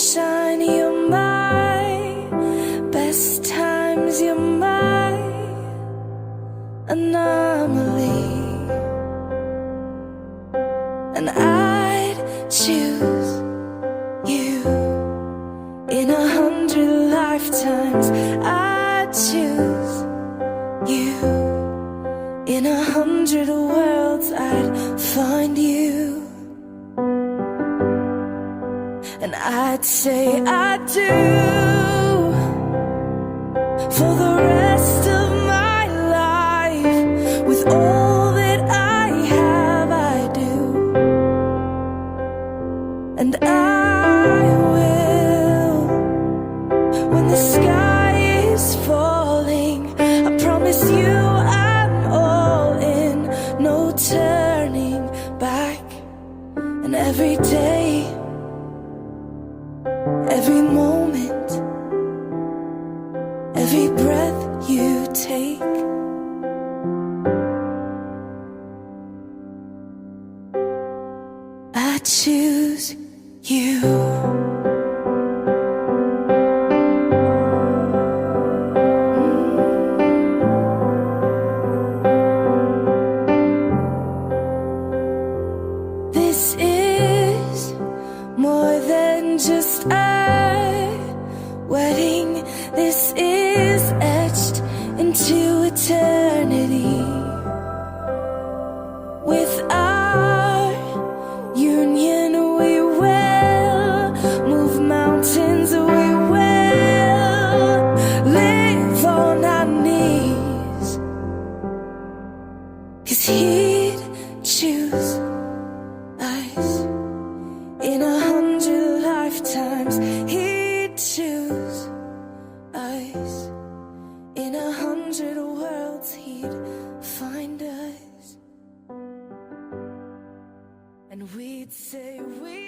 Sunshine, you're my best times, you're my anomaly. And I'd choose you in a hundred lifetimes. I'd choose you in a hundred worlds. I'd find you, I'd say I do for the rest of my life with all that I have. I do. And I will when the sky is falling. I promise you I'm all in, no turning back. And every day, choose you. This is more than just a is here.